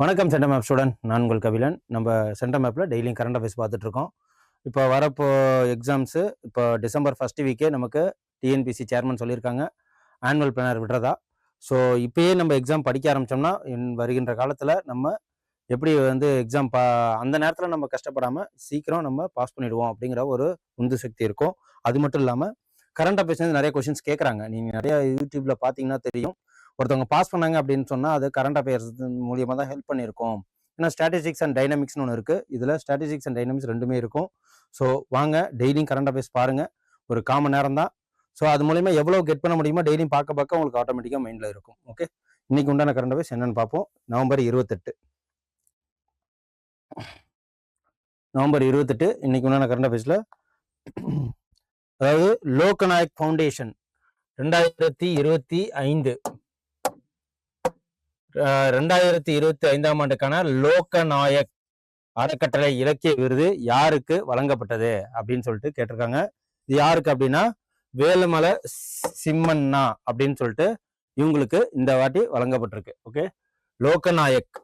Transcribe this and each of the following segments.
வணக்கம் centre map student நான் உங்கள் கபிலன். நம்ம சென்டர் மேப்பில் டெய்லியும் கரண்ட் அஃபேர்ஸ் பார்த்துட்ருக்கோம் இப்போ வரப்போ எக்ஸாம்ஸு இப்போ டிசம்பர் ஃபஸ்ட் வீக்கே நமக்கு டிஎன்பிசி சேர்மன் சொல்லியிருக்காங்க. ஆனுவல் பிளானர் விடுறதா. ஸோ இப்போயே நம்ம எக்ஸாம் படிக்க ஆரம்பித்தோம்னா என் வருகின்ற காலத்தில் நம்ம எப்படி வந்து எக்ஸாம் பா அந்த நேரத்தில் நம்ம கஷ்டப்படாமல் சீக்கிரம் நம்ம பாஸ் பண்ணிடுவோம் அப்படிங்கிற ஒரு உந்து சக்தி இருக்கும். அது மட்டும் இல்லாமல் கரண்ட் அஃபேர்ஸ் நிறைய கொஷின்ஸ் கேட்குறாங்க நீங்கள் நிறைய யூடியூப்பில் பார்த்தீங்கன்னா தெரியும். ஒருத்தவங்க பாஸ் பண்ணாங்க அப்படின்னு சொன்னால் அது கரண்ட் அஃபேர்ஸ் மூலியமாக தான் ஹெல்ப் பண்ணியிருக்கோம். ஏன்னா ஸ்டாட்டிஸ்டிக்ஸ் அண்ட் டைனமிக்ஸ்னு ஒன்று இருக்குது இதில் ஸ்டாட்டிஸ்டிக்ஸ் அண்ட் டைனமிக்ஸ் ரெண்டுமே இருக்கும். ஸோ வாங்க டெய்லியும் கரண்ட் அஃபேர்ஸ் பாருங்கள் ஒரு காமன் நேரம் தான். ஸோ அது மூலயமா எவ்வளோ கெட் பண்ண முடியுமோ டெய்லியும் பார்க்க பார்க்க உங்களுக்கு ஆட்டோமேட்டிக்காக மைண்டில் இருக்கும். ஓகே இன்னைக்கு உண்டான கரண்ட் அஃபேர்ஸ் என்னன்னு பார்ப்போம். நவம்பர் இருபத்தெட்டு. நவம்பர் இருபத்தெட்டு இன்னைக்கு உண்டான கரண்ட் அஃபேர்ஸில் அதாவது லோகநாயக் ஃபவுண்டேஷன் ரெண்டாயிரத்தி இருபத்தி ஐந்து. ரெண்டாயிரத்தி இருபத்தி ஐந்தாம் ஆண்டுக்கான லோகநாயக் அறக்கட்டளை இலக்கிய விருது யாருக்கு வழங்கப்பட்டது அப்படின்னு சொல்லிட்டு கேட்டிருக்காங்க. இது யாருக்கு அப்படின்னா வேலுமலை சிம்மண்ணா அப்படின்னு சொல்லிட்டு இவங்களுக்கு இந்த வாட்டி வழங்கப்பட்டிருக்கு. Okay. Loknayak.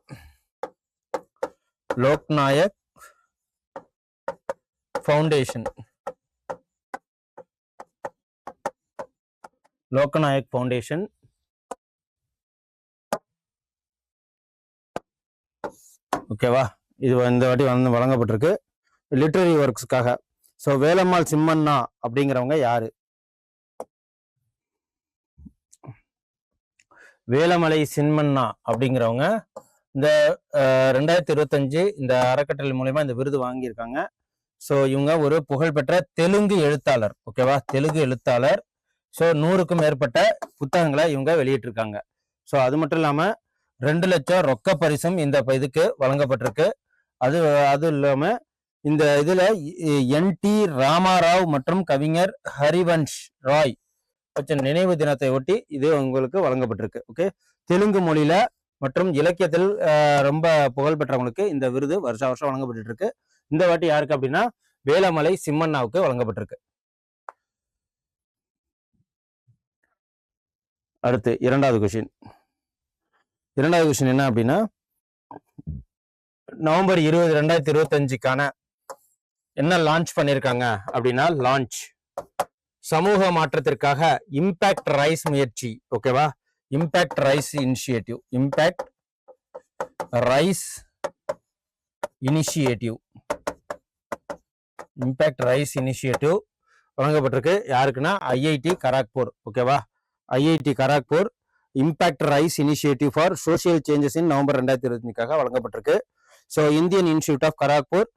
Loknayak foundation. Loknayak foundation. ஓகேவா? இது இந்த வாட்டி வந்து வழங்கப்பட்டிருக்கு. லிட்ரரி ஒர்க்ஸ்க்காக. ஸோ வேலம்மாள் சிம்மண்ணா அப்படிங்கிறவங்க யாரு? வேலமலை சின்மண்ணா அப்படிங்கிறவங்க. இந்த ரெண்டாயிரத்தி இருபத்தஞ்சு இந்த அறக்கட்டளை மூலயமா இந்த விருது வாங்கியிருக்காங்க. ஸோ இவங்க ஒரு புகழ்பெற்ற தெலுங்கு எழுத்தாளர். ஓகேவா? தெலுங்கு எழுத்தாளர். ஸோ நூறுக்கும் மேற்பட்ட புத்தகங்களை இவங்க வெளியிட்டிருக்காங்க. ஸோ அது மட்டும் இல்லாமல் ரெண்டு லட்சம் ரொக்க பரிசும் இந்த இதுக்கு வழங்கப்பட்டிருக்கு. அது அது இல்லாமல் இந்த இதில் என் டி ராமாராவ் மற்றும் கவிஞர் ஹரிவன்ஷ் ராய் வச்ச நினைவு தினத்தை ஒட்டி இது உங்களுக்கு வழங்கப்பட்டிருக்கு. ஓகே தெலுங்கு மொழியில மற்றும் இலக்கியத்தில் ரொம்ப புகழ்பெற்றவங்களுக்கு இந்த விருது வருஷ வருஷம் வழங்கப்பட்டு இருக்கு. இந்த வாட்டி யாருக்கு அப்படின்னா வேலமலை சிம்மண்ணாவுக்கு வழங்கப்பட்டிருக்கு. அடுத்து இரண்டாவது கொஷின் இரண்டாவது கொஷின் என்ன அப்படின்னா நவம்பர் இருபது ரெண்டாயிரத்தி இருபத்தஞ்சுக்கான என்ன லான்ச் பண்ணியிருக்காங்க அப்படின்னா லான்ச் சமூக மாற்றத்திற்காக இம்பேக்ட் ரைஸ் முயற்சி ஓகேவா impact rise initiative impact rise initiative impact rise initiative வழங்கப்பட்டிருக்கு. யாருக்குன்னா ஐஐடி கராக்பூர் ஓகேவா IIT Kharagpur impact rise initiative for social changes in November ரெண்டாயிரத்தி இருபத்தஞ்சுக்காக வழங்கப்பட்டிருக்கு. So Indian institute of Kharagpur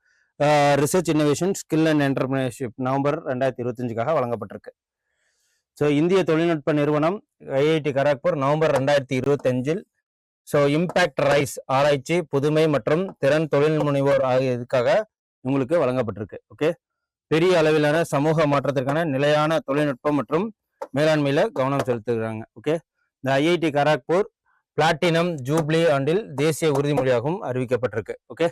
research innovation skill and entrepreneurship November ரெண்டாயிரத்தி இருபத்தஞ்சுக்காக வழங்கப்பட்டிருக்கு. So இந்திய தொழில்நுட்ப நிறுவனம் ஐஐடி கராக்பூர் நவம்பர் ரெண்டாயிரத்தி இருபத்தஞ்சில் ஸோ இம்பாக்ட் ரைஸ் ஆராய்ச்சி புதுமை மற்றும் திறன் தொழில் முனைவோர் ஆகிய இதுக்காக உங்களுக்கு வழங்கப்பட்டிருக்கு. ஓகே பெரிய அளவிலான சமூக மாற்றத்திற்கான நிலையான தொழில்நுட்பம் மற்றும் மேலாண்மையில் கவனம் செலுத்துகிறாங்க. ஓகே இந்த ஐஐடி கராக்பூர் பிளாட்டினம் ஜூப்ளி ஆண்டில் தேசிய உறுதிமொழியாகவும் அறிவிக்கப்பட்டிருக்கு. ஓகே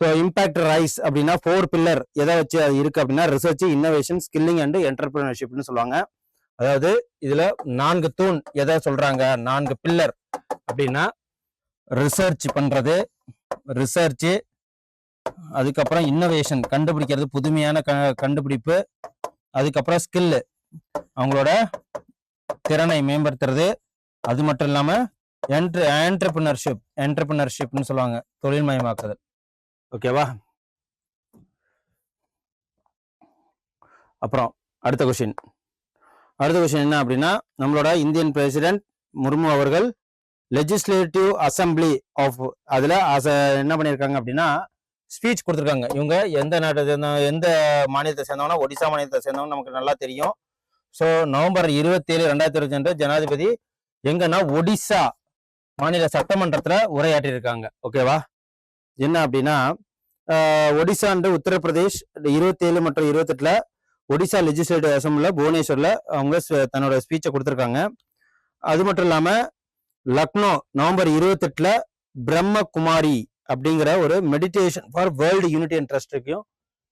ஸோ இம்பாக்ட் ரைஸ் அப்படின்னா ஃபோர் பில்லர் எதை வச்சு அது இருக்குது அப்படின்னா ரிசர்ச் இன்னோவேஷன் ஸ்கில்லிங் அண்ட் என்டர்பிரினர்ஷிப்னு சொல்லுவாங்க. அதாவது இதில் நான்கு தூண் எதை சொல்கிறாங்க நான்கு பில்லர் அப்படின்னா ரிசர்ச் பண்ணுறது ரிசர்ச்சு அதுக்கப்புறம் இன்னோவேஷன் கண்டுபிடிக்கிறது புதுமையான க- கண்டுபிடிப்பு அதுக்கப்புறம் ஸ்கில்லு அவங்களோட திறனை மேம்படுத்துறது. அது மட்டும் இல்லாமல் என்ட்ரு என்டர்பிரினர்ஷிப் என்டர்பிரினர்ஷிப்னு சொல்லுவாங்க தொழில்மயமாக்குதல் ஓகேவா? அப்புறம் அடுத்த கொஷின் அடுத்த கொஷின் என்ன அப்படின்னா நம்மளோட இந்தியன் பிரசிடென்ட் முர்மு அவர்கள் லெஜிஸ்லேட்டிவ் அசம்பிளி ஆஃப் அதில் அச என்ன பண்ணியிருக்காங்க அப்படின்னா ஸ்பீச் கொடுத்துருக்காங்க. இவங்க எந்த நாட்டை சேர்ந்த எந்த மாநிலத்தை சேர்ந்தவங்கன்னா ஒடிசா மாநிலத்தை சேர்ந்தவங்க நமக்கு நல்லா தெரியும். ஸோ நவம்பர் இருபத்தி ஏழு ரெண்டாயிரத்தி இருபத்தி ரெண்டு ஜனாதிபதி எங்கன்னா ஒடிசா மாநில சட்டமன்றத்துல உரையாற்றியிருக்காங்க. ஓகேவா என்ன அப்படின்னா ஒடிசா அண்டு உத்தரப்பிரதேஷ் இருபத்தி ஏழு மற்றும் இருபத்தெட்டுல ஒடிசா லெஜிஸ்லேட்டிவ் அசம்பிளில் புவனேஸ்வரில் அவங்க தன்னோட ஸ்பீச்சை கொடுத்துருக்காங்க. அது மட்டும் இல்லாமல் லக்னோ நவம்பர் இருபத்தெட்டில் பிரம்மகுமாரி அப்படிங்கிற ஒரு meditation for world unity and ட்ரஸ்ட்டுக்கும்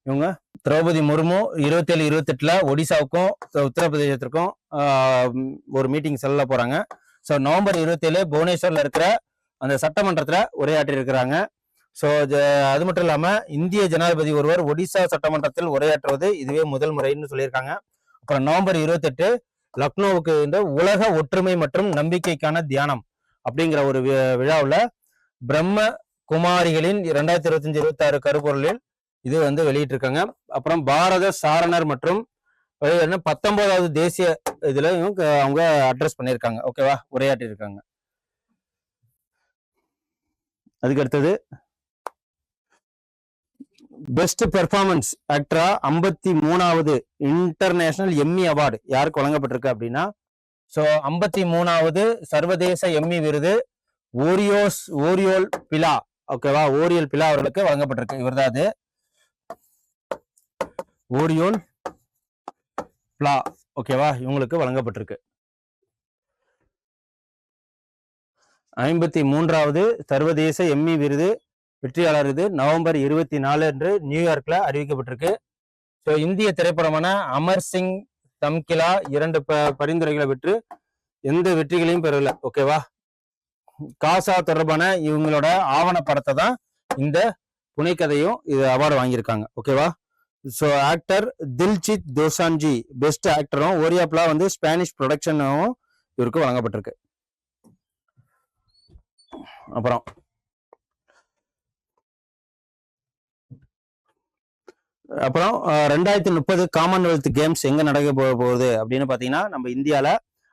இவங்க திரௌபதி முர்மு இருபத்தேழு இருபத்தெட்டில் ஒடிசாவுக்கும் உத்தரப்பிரதேசத்திற்கும் ஒரு மீட்டிங் செல்ல போகிறாங்க ஸோ நவம்பர் இருபத்தேழு புவனேஸ்வரில் இருக்கிற அந்த சட்டமன்றத்தில் உரையாற்றியிருக்கிறாங்க. ஸோ அது மட்டும் இல்லாமல் இந்திய ஜனாதிபதி ஒருவர் ஒடிசா சட்டமன்றத்தில் உரையாற்றுவது இதுவே முதல் முறைன்னு சொல்லியிருக்காங்க. அப்புறம் நவம்பர் இருபத்தெட்டு லக்னோவுக்கு இந்த உலக ஒற்றுமை மற்றும் நம்பிக்கைக்கான தியானம் அப்படிங்கிற ஒரு விழாவில் பிரம்ம குமாரிகளின் இரண்டாயிரத்தி இருபத்தஞ்சு இருபத்தி ஆறு கருப்பொருளில் இது வந்து வெளியிட்டிருக்காங்க. அப்புறம் பாரத சாரணர் மற்றும் பத்தொன்பதாவது தேசிய இதுல அவங்க அட்ரஸ் பண்ணியிருக்காங்க. ஓகேவா உரையாற்றி இருக்காங்க அதுக்கு அடுத்தது பெஸ்ட் பெர்ஃபார்மன்ஸ் ஆக்டரா ஐம்பத்தி மூணாவது இன்டர்நேஷனல் எம்மி அவார்டு யாருக்கு வழங்கப்பட்டிருக்கு அப்படின்னா ஸோ ஐம்பத்தி மூணாவது சர்வதேச எம்மி விருது ஓரியோஸ் ஓரியோல் பிலா ஓகேவா ஓரியல் பிலா அவர்களுக்கு வழங்கப்பட்டிருக்கு. இவர்தான் அது. ஓரியோல் பிலா ஓகேவா இவங்களுக்கு வழங்கப்பட்டிருக்கு. ஐம்பத்தி மூன்றாவது சர்வதேச எம்மி விருது வெற்றியாளர் இது. நவம்பர் இருபத்தி நாலு அன்று நியூயார்க்ல அறிவிக்கப்பட்டிருக்கு. ஸோ இந்திய திரைப்படமான அமர் சிங் தம்கிலா இரண்டு ப பரிந்துரைகளை பெற்று எந்த வெற்றிகளையும் பெறல ஓகேவா காசா தொடர்பான இவங்களோட ஆவணப்படத்தை தான் இந்த புனைக்கதையும் இது அவார்டு வாங்கியிருக்காங்க. ஓகேவா so actor Diljit Dosanjh best ஆக்டரும் ஓரியாப்லா வந்து ஸ்பானிஷ் ப்ரொடக்ஷனும் இவருக்கு வழங்கப்பட்டிருக்கு. அப்புறம். அப்புறம் ரெண்டாயிரத்தி முப்பது காமன்வெல்த் கேம்ஸ் எங்க நடக்க போக போகுது? அப்படின்னு பாத்தீங்கன்னா நம்ம இந்தியால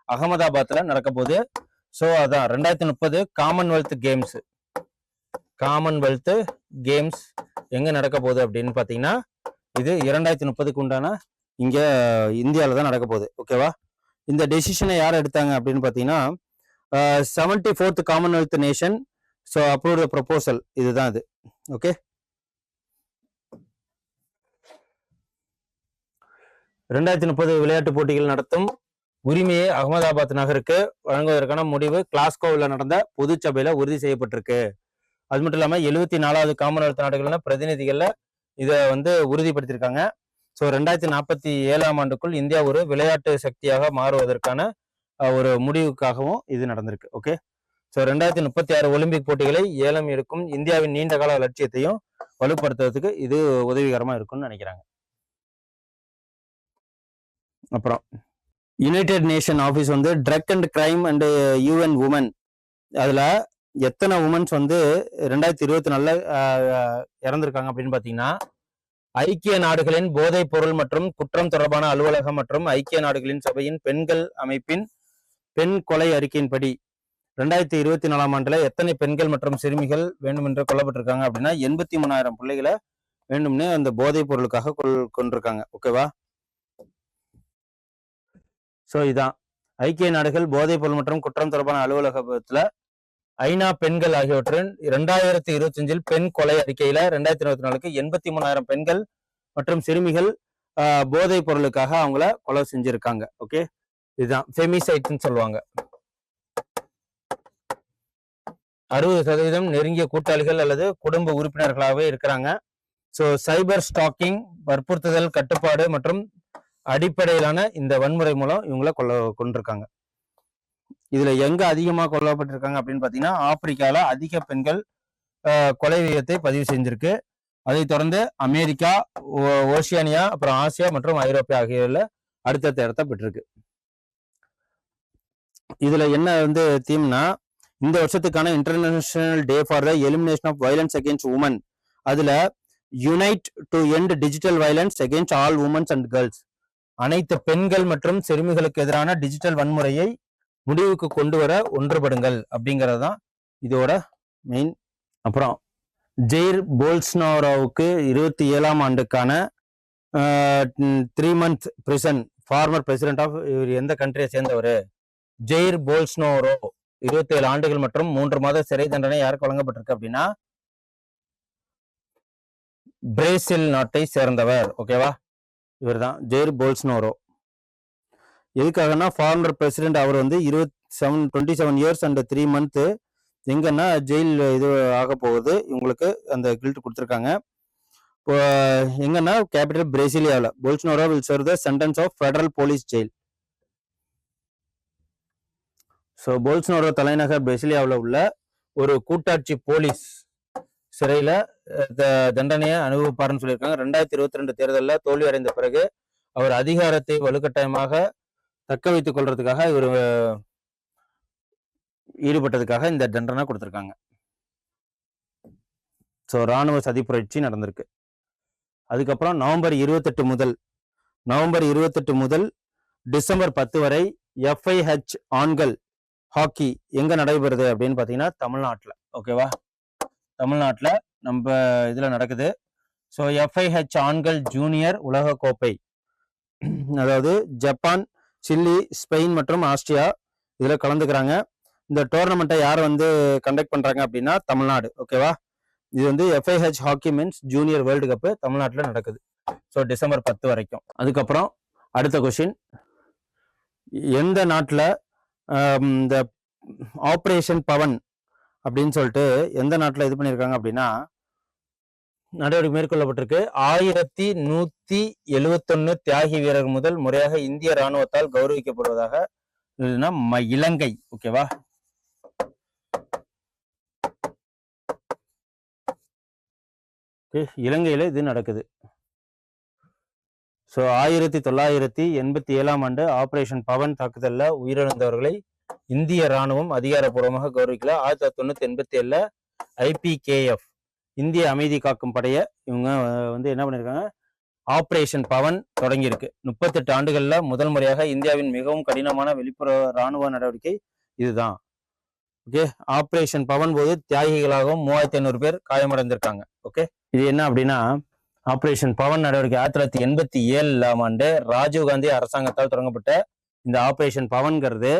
அகமதாபாத்ல நடக்க போகுது. ஸோ அதான். ரெண்டாயிரத்தி முப்பது காமன்வெல்த் கேம்ஸ் காமன்வெல்த் கேம்ஸ் எங்க நடக்க போகுது அப்படின்னு பார்த்தீங்கன்னா இது இரண்டாயிரத்தி முப்பதுக்கு உண்டான இங்க இந்தியாவில் தான் நடக்க போகுது. ஓகேவா இந்த டெசிஷனை யார் எடுத்தாங்க அப்படின்னு பார்த்தீங்கன்னா seventy fourth commonwealth nation so approve proposal இதுதான் இது. ஓகே ரெண்டாயிரத்தி முப்பது விளையாட்டுப் போட்டிகள் நடத்தும் உரிமையை அகமதாபாத் நகருக்கு வழங்குவதற்கான முடிவு கிளாஸ்கோவில் நடந்த பொதுச்சபையில் உறுதி செய்யப்பட்டிருக்கு. அது மட்டும் இல்லாமல் எழுபத்தி நாலாவது காமன்வெல்த் நாடுகள்ல பிரதிநிதிகள்ல இதை வந்து உறுதிப்படுத்தியிருக்காங்க. ஸோ ரெண்டாயிரத்தி நாற்பத்தி ஏழாம் ஆண்டுக்குள் இந்தியா ஒரு விளையாட்டு சக்தியாக மாறுவதற்கான ஒரு முடிவுக்காகவும் இது நடந்திருக்கு. ஓகே ஸோ ரெண்டாயிரத்தி முப்பத்தி ஆறு ஒலிம்பிக் போட்டிகளை ஏலம் எடுக்கும் இந்தியாவின் நீண்டகால லட்சியத்தையும் வலுப்படுத்துறதுக்கு இது உதவிகரமாக இருக்கும்னு நினைக்கிறாங்க. அப்புறம் யுனைடெட் நேஷன் ஆஃபீஸ் வந்து drug and crime and UN women அதில் எத்தனை உமன்ஸ் வந்து ரெண்டாயிரத்தி இருபத்தி நாலில் இறந்திருக்காங்க அப்படின்னு பார்த்தீங்கன்னா ஐக்கிய நாடுகளின் போதைப் பொருள் மற்றும் குற்றம் தொடர்பான அலுவலகம் மற்றும் ஐக்கிய நாடுகளின் சபையின் பெண்கள் அமைப்பின் பெண் கொலை அறிக்கையின்படி ரெண்டாயிரத்தி இருபத்தி நாலாம் ஆண்டுல எத்தனை பெண்கள் மற்றும் சிறுமிகள் வேண்டுமென்று கொல்லப்பட்டிருக்காங்க அப்படின்னா எண்பத்தி மூணாயிரம் பிள்ளைகளை வேண்டும்னே அந்த போதைப் பொருளுக்காக கொள் கொண்டிருக்காங்க ஓகேவா ஸோ இதான். ஐக்கிய நாடுகள் போதைப் பொருள் மற்றும் குற்றம் தொடர்பான அலுவலகத்துல ஐநா பெண்கள் ஆகியவற்றின் இரண்டாயிரத்தி இருபத்தி அஞ்சில் பெண் கொலை அறிக்கையில ரெண்டாயிரத்தி இருபத்தி நாலுக்கு எண்பத்தி மூணாயிரம் பெண்கள் மற்றும் சிறுமிகள் போதைப் பொருளுக்காக அவங்கள கொலை செஞ்சிருக்காங்க. ஓகே இதுதான் ஃபெமிசைட்னு சொல்லுவாங்க. அறுபது சதவீதம் நெருங்கிய கூட்டாளிகள் அல்லது குடும்ப உறுப்பினர்களாகவே இருக்கிறாங்க. ஸோ சைபர் ஸ்டாக்கிங் வற்புறுத்துதல் கட்டுப்பாடு மற்றும் அடிப்படையிலான இந்த வன்முறை மூலம் இவங்கள கொல்ல கொண்டிருக்காங்க இதுல எங்க அதிகமா கொல்லப்பட்டிருக்காங்க அப்படின்னு பாத்தீங்கன்னா ஆப்பிரிக்கால அதிக பெண்கள் ஆஹ், கொலை விகிதத்தை பதிவு செஞ்சிருக்கு. அதைத் தொடர்ந்து அமெரிக்கா ஓ- அப்புறம் ஆசியா மற்றும் ஐரோப்பியா ஆகியோர்ல அடுத்த இடத்த பெற்றிருக்கு. இதுல என்ன வந்து தீம்னா இந்த வருஷத்துக்கான international day for the elimination of violence against women அதுல unite to end digital violence against all womens and girls அனைத்து பெண்கள் மற்றும் சிறுமிகளுக்கு எதிரான டிஜிட்டல் வன்முறையை முடிவுக்கு கொண்டு வர ஒன்றுபடுங்கள் அப்படிங்கிறது தான் இதோட மெயின் அப்புறம் ஜெயிர் போல்ஸ்னோராவுக்கு இருபத்தி ஏழாம் ஆண்டுக்கான three month prison former president of இவர் எந்த கண்ட்ரியை சேர்ந்தவர்? ஜெயிர் போல்ஸ்னோரோ இருபத்தி ஏழு ஆண்டுகள் மற்றும் மூன்று மாத சிறை தண்டனை யாருக்கு வழங்கப்பட்டிருக்கு அப்படின்னா பிரேசில் நாட்டை சேர்ந்தவர் ஓகேவா இவர் தான் ஜெயர் போல்ஸ்னோரோ. எதுக்காகன்னா ஃபார்மர் பிரசிடென்ட் அவர் வந்து இருபத்தி seven twenty seven years and three month எங்கன்னா ஜெயில் இது ஆக போகுது. இவங்களுக்கு அந்த கில்ட் கொடுத்துருக்காங்க. இப்போ எங்கன்னா capital பிரேசிலியாவில் Bolsonaro will serve the sentence of federal police jail so Bolsonaro தலைநகர் பிரேசிலியாவில் உள்ள ஒரு கூட்டாட்சி போலீஸ் சிறையில த- தண்டனையை அனுபவிப்பார்னு சொல்லியிருக்காங்க. ரெண்டாயிரத்தி இருபத்தி ரெண்டு தேர்தலில் தோல்வி அடைந்த பிறகு அவர் அதிகாரத்தை வலுக்கட்டாயமாக தக்க வைத்துக் கொள்றதுக்காக இவர் ஈடுபட்டதுக்காக இந்த தண்டனை கொடுத்துருக்காங்க. ஸோ ராணுவ சதி புரட்சி நடந்திருக்கு. அதுக்கப்புறம் நவம்பர் இருபத்தெட்டு முதல் நவம்பர் இருபத்தெட்டு முதல் டிசம்பர் பத்து வரை எஃப்ஐஹெச் ஆண்கள் ஹாக்கி எங்கே நடைபெறுது அப்படின்னு பார்த்தீங்கன்னா தமிழ்நாட்டில். ஓகேவா? தமிழ்நாட்டில் நம்ம இதில் நடக்குது. ஸோ எஃப்ஐஹெச் ஆண்கள் ஜூனியர் உலக கோப்பை. அதாவது ஜப்பான் சில்லி ஸ்பெயின் மற்றும் ஆஸ்திரியா இதில் கலந்துக்கிறாங்க. இந்த டோர்னமெண்ட்டை யார் வந்து கண்டக்ட் பண்ணுறாங்க அப்படின்னா தமிழ்நாடு. ஓகேவா இது வந்து FIH hockey means junior world cup தமிழ்நாட்டில் நடக்குது. ஸோ டிசம்பர் பத்து வரைக்கும். அதுக்கப்புறம் அடுத்த கொஷின் எந்த நாட்டில் இந்த ஆப்ரேஷன் பவன் அப்படின்னு சொல்லிட்டு எந்த நாட்டில் இது பண்ணியிருக்காங்க அப்படின்னா நடவடிக்கை மேற்கொள்ளப்பட்டிருக்கு. ஆயிரத்தி நூத்தி எழுவத்தொன்னு தியாகி வீரர் முதல் முறையாக இந்திய ராணுவத்தால் கௌரவிக்கப்படுவதாக ம- இலங்கை. ஓகேவா இலங்கையில் இலங்கையில இது நடக்குது. ஸோ ஆயிரத்தி தொள்ளாயிரத்தி எண்பத்தி ஏழாம் ஆண்டு ஆபரேஷன் பவன் தாக்குதலில் உயிரிழந்தவர்களை இந்திய ராணுவம் அதிகாரப்பூர்வமாக கௌரவிக்கல. ஆயிரத்தி தொள்ளாயிரத்தி தொண்ணூத்தி எண்பத்தி ஏழுல ஐபிகேஎஃப் இந்திய அமைதி காக்கும் படையை இவங்க வந்து என்ன பண்ணிருக்காங்க? ஆபரேஷன் பவன் தொடங்கியிருக்கு. முப்பத்தெட்டு ஆண்டுகள்ல முதல் முறையாக இந்தியாவின் மிகவும் கடினமான வெளிப்புற ராணுவ நடவடிக்கை இதுதான். ஓகே? ஆபரேஷன் பவன் போது தியாகிகளாகவும் மூவாயிரத்தி ஐநூறு பேர் காயமடைந்திருக்காங்க. ஓகே? இது என்ன அப்படின்னா ஆப்ரேஷன் பவன் நடவடிக்கை ஆயிரத்தி தொள்ளாயிரத்தி எண்பத்தி ஏழாம் ஆண்டு ராஜீவ்காந்தி அரசாங்கத்தால் தொடங்கப்பட்ட இந்த ஆபரேஷன் பவன்கிறது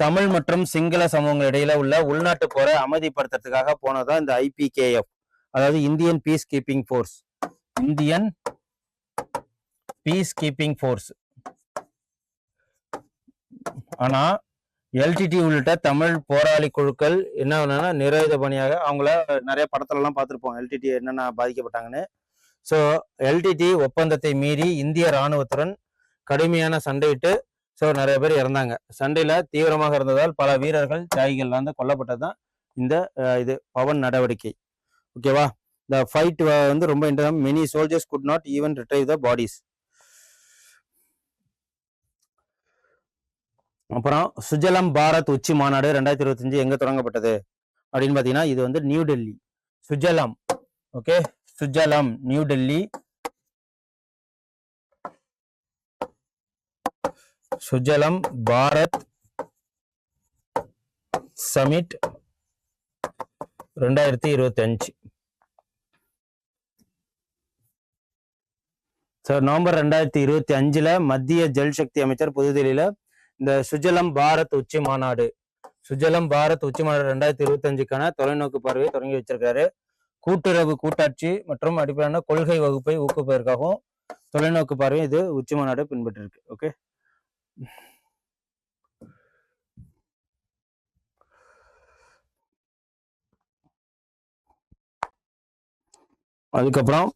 தமிழ் மற்றும் சிங்கள சமூகங்கள் இடையில உள்ள உள்நாட்டு போரை அமைதிப்படுத்துறதுக்காக போனதான் இந்த ஐபிகேஎஃப் அதாவது Indian peacekeeping force Indian peacekeeping force ஆனா எல்டிடி உள்ளிட்ட தமிழ் போராளி குழுக்கள் என்ன பண்ணா நிராயுத பணியாக அவங்கள நிறைய படத்துல எல்லாம் பார்த்துருப்போம் எல்டிடி என்னென்ன பாதிக்கப்பட்டாங்கன்னு. ஸோ எல்டிடி ஒப்பந்தத்தை மீறி இந்திய ராணுவத்துடன் கடுமையான சண்டையிட்டு ஸோ நிறைய பேர் இறந்தாங்க. சண்டையில் தீவிரமாக இருந்ததால் பல வீரர்கள் தியாகிகள் வந்து கொல்லப்பட்டதுதான் இந்த இது பவன் நடவடிக்கை. ஓகேவா இந்த ஃபைட் வந்து ரொம்ப in term many soldiers could not even retrieve the bodies அப்புறம் சுஜலம் பாரத் உச்சி மாநாடு ரெண்டாயிரத்தி இருபத்தஞ்சு எங்கே தொடங்கப்பட்டது? அப்படின்னு பார்த்தீங்கன்னா இது வந்து new Delhi. Sujalam. Okay Sujalam new Delhi. Sujalam Bharat summit ரெண்டாயிரத்தி இருபத்தி அஞ்சு நவம்பர் ரெண்டாயிரத்தி இருபத்தி அஞ்சுல மத்திய ஜல்சக்தி அமைச்சர் புதுதில்லியில இந்த சுஜலம் பாரத் உச்சி மாநாடு. சுஜலம் பாரத் உச்சி மாநாடு ரெண்டாயிரத்தி இருபத்தி அஞ்சுக்கான தொலைநோக்கு பார்வையை தொடங்கி வச்சிருக்காரு. கூட்டுறவு கூட்டாட்சி மற்றும் அடிப்படையான கொள்கை வகுப்பை ஊக்குவிப்பதற்காகவும் தொலைநோக்கு பார்வை இது உச்சி மாநாடு பின்பற்றிருக்கு. ஓகே அதுக்கப்புறம்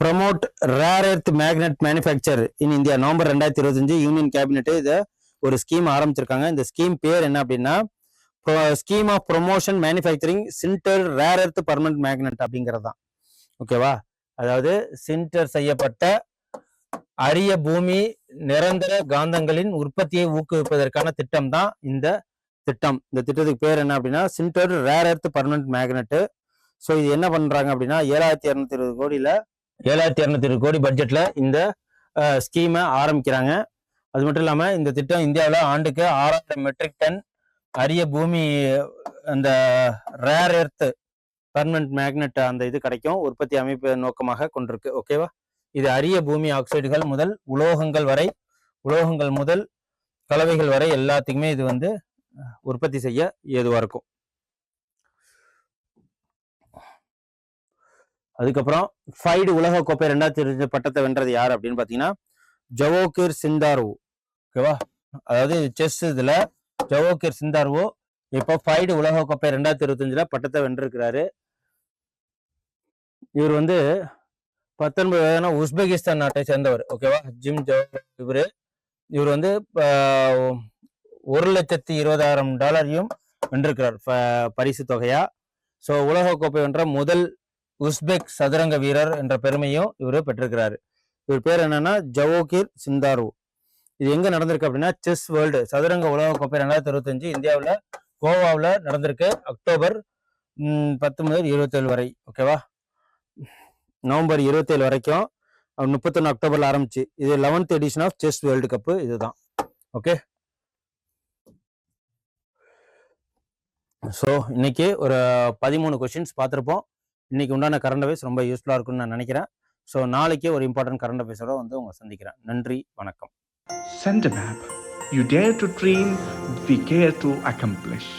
promote rare earth magnet manufacture in India November ரெண்டாயிரத்தி இருபத்தஞ்சு யூனியன் கேபினெட் இதை ஒரு ஸ்கீம் ஆரம்பிச்சிருக்காங்க. இந்த ஸ்கீம் பேர் என்ன அப்படின்னா scheme of promotion manufacturing sinter rare earth permanent magnet அப்படிங்கிறது தான் ஓகேவா அதாவது சின்டர் செய்யப்பட்ட அரிய பூமி நிரந்தர காந்தங்களின் உற்பத்தியை ஊக்குவிப்பதற்கான திட்டம் தான் இந்த திட்டம். இந்த திட்டத்துக்கு பேர் என்ன அப்படின்னா sinter rare earth permanent magnet so இது என்ன பண்றாங்க அப்படின்னா ஏழாயிரத்தி இரநூத்தி இருபது கோடியில ஏழாயிரத்தி இரநூத்தி இருபது கோடி பட்ஜெட்ல இந்த ஸ்கீமை ஆரம்பிக்கிறாங்க. அது மட்டும் இல்லாமல் இந்த திட்டம் இந்தியாவில் ஆண்டுக்கு ஆறாயிரம் மெட்ரிக் டன் அரிய பூமி அந்த ரேர் எர்த்து பர்மனன்ட் மேக்னெட் அந்த இது கிடைக்கும் உற்பத்தி அமைப்பு நோக்கமாக கொண்டிருக்கு. ஓகேவா இது அரிய பூமி ஆக்சைடுகள் முதல் உலோகங்கள் வரை உலோகங்கள் முதல் கலவைகள் வரை எல்லாத்துக்குமே இது வந்து உற்பத்தி செய்ய ஏதுவாக இருக்கும். அதுக்கப்புறம் ஃபைடு உலக கோப்பை ரெண்டாயிரத்தி இருபது பட்டத்தை வென்றது யார் அப்படின்னு பார்த்தீங்கன்னா ஜவோகிர் சிந்தார்வு. ஓகேவா? அதாவது செஸ் இதில் ஜவோகிர் சிந்தார்வு இப்போ ஃபைடு உலக கோப்பை ரெண்டாயிரத்தி இருபத்தஞ்சில் பட்டத்தை வென்றிருக்கிறாரு. இவர் வந்து பத்தொன்பது வயதான உஸ்பெகிஸ்தான் நாட்டை சேர்ந்தவர். ஓகேவா ஜிம் ஜோ இவர். இவர் வந்து ஒரு லட்சத்தி இருபதாயிரம் டாலரையும் வென்றிருக்கிறார். பரிசு தொகையா? ஸோ உலகக்கோப்பை வென்ற முதல் உஸ்பெக் சதுரங்க வீரர் என்ற பெருமையும் இவர் பெற்றிருக்கிறாரு. இவர் பேர் என்னன்னா ஜவோகிர் சிந்தாரு. இது எங்க நடந்திருக்கு அப்படின்னா செஸ் வேர்ல்டு சதுரங்க உலகக்கோப்பை ரெண்டாயிரத்தி இருபத்தஞ்சு இந்தியாவில் கோவாவில் நடந்திருக்கு அக்டோபர் பத்து முதல் இருபத்தேழு வரை. ஓகேவா நவம்பர் இருபத்தேழு வரைக்கும் முப்பத்தொன்று அக்டோபர்ல ஆரம்பிச்சு. இது eleventh edition of chess world cup இதுதான். ஓகே ஸோ இன்னைக்கு ஒரு பதிமூணு கொஷின்ஸ் பார்த்துருப்போம். இன்னைக்கு உண்டான கரண்ட் அஃபேர்ஸ் ரொம்ப யூஸ்ஃபுல்லாக இருக்கும்னு நான் நினைக்கிறேன். ஸோ நாளைக்கே ஒரு இம்பார்ட்டன்ட் கரண்ட் அஃபேர்ஸோட வந்து உங்களை சந்திக்கிறேன். நன்றி வணக்கம். Sent map you dare to dream we care to accomplish.